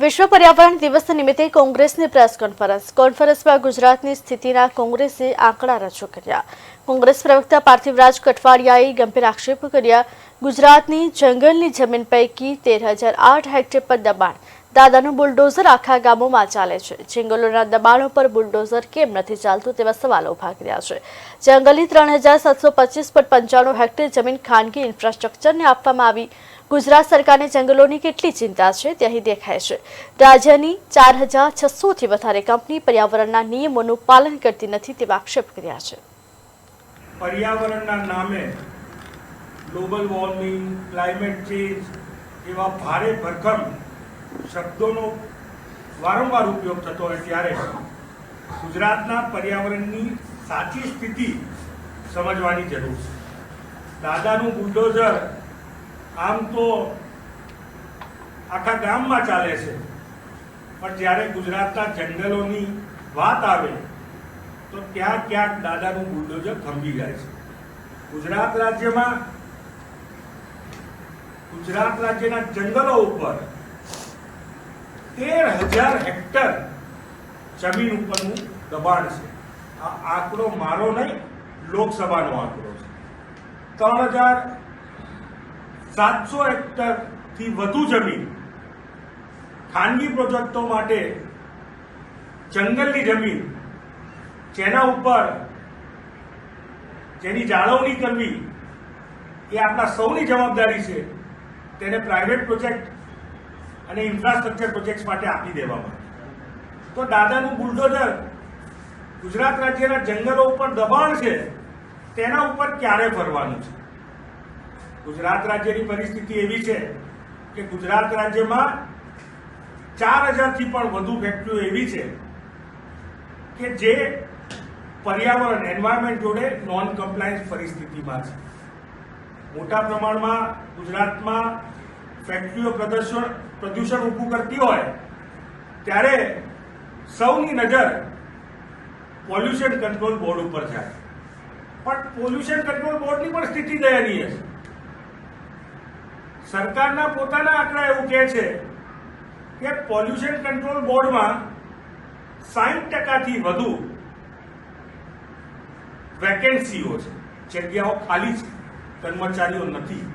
વિશ્વ પર્યાવરણ દિવસ નિમિત્તે કોંગ્રેસની પ્રેસ કોન્ફરન્સ. કોન્ફરન્સમાં ગુજરાતની સ્થિતિના કોંગ્રેસે આંકડા રજૂ કર્યા. કોંગ્રેસ પ્રવક્તા પાર્થિવરાજ કઠવાડિયાએ ગંભીર આક્ષેપો કર્યા. ગુજરાતની જંગલની જમીન પૈકી તેર હજાર આઠ હેક્ટર પર દબાણ. દાદાનું બુલડોઝર આખા ગામોમાં ચાલે છે. જંગલોના દબાણો પર બુલડોઝર કેમ નથી ચાલતું તેવા સવાલો ઊભા કર્યા છે. જંગલની ત્રણ હજાર સાતસો પચીસ પોઈન્ટ પંચાણું હેક્ટર જમીન ખાનગી ઇન્ફ્રાસ્ટ્રક્ચરને આપવામાં આવી. ગુજરાત સરકારને જંગલોની કેટલી ચિંતા છે તે અહીં દેખાય છે. રાજ્યની ચાર હજાર છસોથી વધારે કંપની પર્યાવરણના નિયમોનું પાલન કરતી નથી તેવા આક્ષેપ કર્યા છે. પર્યાવરણના નામે ગ્લોબલ વોર્મિંગ, ક્લાઇમેટ ચેન્જ એવા ભારે ભરખમ શબ્દોનો વારંવાર ઉપયોગ થતો હોય ત્યારે ગુજરાતના પર્યાવરણની સાચી સ્થિતિ સમજવાની જરૂર છે. દાદાનું બુલડોઝર આમ તો આખા ગામમાં ચાલે છે. પણ જ્યારે ગુજરાતના જંગલોની વાત આવે, તો ક્યાંક ક્યાંક દાદાનું બુલડોઝર થંભી જાય છે. ગુજરાત રાજ્યમાં ગુજરાત રાજ્યના જંગલો ઉપર તેર હજાર હેક્ટર જમીન ઉપરનું દબાણ છે. આ આંકડો મારો નહીં, લોકસભાનો આંકડો છે. ત્રણ હજાર સાતસો હેક્ટરથી વધુ જમીન ખાનગી પ્રોજેક્ટો માટે જંગલની જમીન, જેના ઉપર જેની જાળવણી કરવી એ આપણા સૌની જવાબદારી છે. તેને પ્રાઇવેટ પ્રોજેક્ટ અને ઇન્ફ્રાસ્ટ્રક્ચર પ્રોજેક્ટ માટે આપી દેવામાં. તો દાદાનું બુલડોઝર ગુજરાત રાજ્યના જંગલો ઉપર દબાણ છે, તેના ઉપર ક્યારે ફરવાનું છે? ગુજરાત રાજ્યની પરિસ્થિતિ એવી છે કે ગુજરાત રાજ્યમાં ચાર હજારથી પણ વધુ ફેક્ટરીઓ એવી છે કે જે પર્યાવરણ એન્વાયરમેન્ટ જોડે નોન કમ્પ્લાયન્સ પરિસ્થિતિમાં છે. મોટા પ્રમાણમાં ગુજરાતમાં ફેક્ટરીઓ પ્રદર્શન પ્રદૂષણ ઊભું કરતી હોય, ત્યારે સૌની નજર પોલ્યુશન કંટ્રોલ બોર્ડ ઉપર જાય. પણ પોલ્યુશન કંટ્રોલ બોર્ડની પણ સ્થિતિ દયનીય છે. સરકારના પોતાના આંકડા એવું કહે છે કે પોલ્યુશન કંટ્રોલ બોર્ડમાં સાહીઠ ટકાથી વધુ વેકેન્સીઓ છે. જગ્યાઓ ખાલી છે. કર્મચારીઓ નથી.